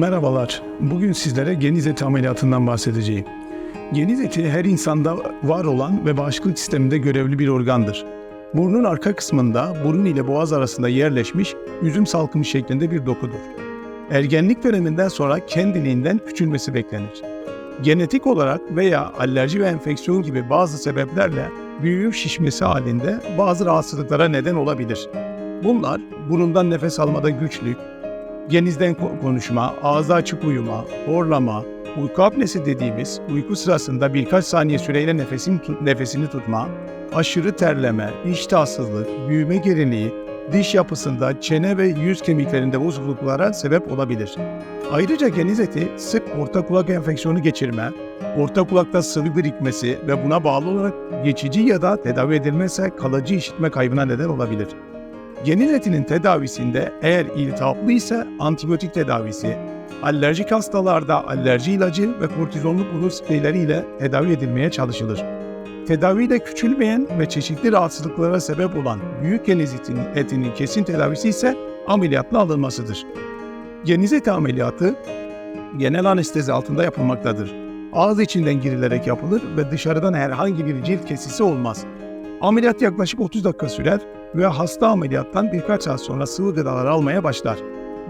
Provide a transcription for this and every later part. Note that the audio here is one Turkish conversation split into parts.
Merhabalar. Bugün sizlere geniz eti ameliyatından bahsedeceğim. Geniz eti her insanda var olan ve bağışıklık sisteminde görevli bir organdır. Burnun arka kısmında burun ile boğaz arasında yerleşmiş üzüm salkımı şeklinde bir dokudur. Ergenlik döneminden sonra kendiliğinden küçülmesi beklenir. Genetik olarak veya alerji ve enfeksiyon gibi bazı sebeplerle büyüyüp şişmesi halinde bazı rahatsızlıklara neden olabilir. Bunlar burundan nefes almada güçlük, genizden ko- konuşma, ağzı açık uyuma, horlama, uyku apnesi dediğimiz uyku sırasında birkaç saniye süreyle nefesin nefesini tutma, aşırı terleme, iştahsızlık, büyüme geriliği, diş yapısında çene ve yüz kemiklerinde bozukluklara sebep olabilir. Ayrıca geniz eti sık orta kulak enfeksiyonu geçirme, orta kulakta sıvı birikmesi ve buna bağlı olarak geçici ya da tedavi edilmezse kalıcı işitme kaybına neden olabilir. Geniz etinin tedavisinde eğer iltihaplı ise antibiyotik tedavisi, alerjik hastalarda alerji ilacı ve kortizonlu kuru spreyleriyle tedavi edilmeye çalışılır. Tedavide küçülmeyen ve çeşitli rahatsızlıklara sebep olan büyük geniz etinin kesin tedavisi ise ameliyatla alınmasıdır. Geniz eti ameliyatı genel anestezi altında yapılmaktadır. Ağız içinden girilerek yapılır ve dışarıdan herhangi bir cilt kesisi olmaz. Ameliyat yaklaşık 30 dakika sürer ve hasta ameliyattan birkaç saat sonra sıvı gıdalar almaya başlar.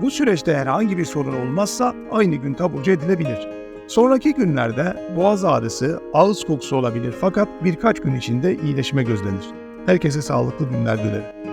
Bu süreçte herhangi bir sorun olmazsa aynı gün taburcu edilebilir. Sonraki günlerde boğaz ağrısı, ağız kokusu olabilir fakat birkaç gün içinde iyileşme gözlenir. Herkese sağlıklı günler dilerim.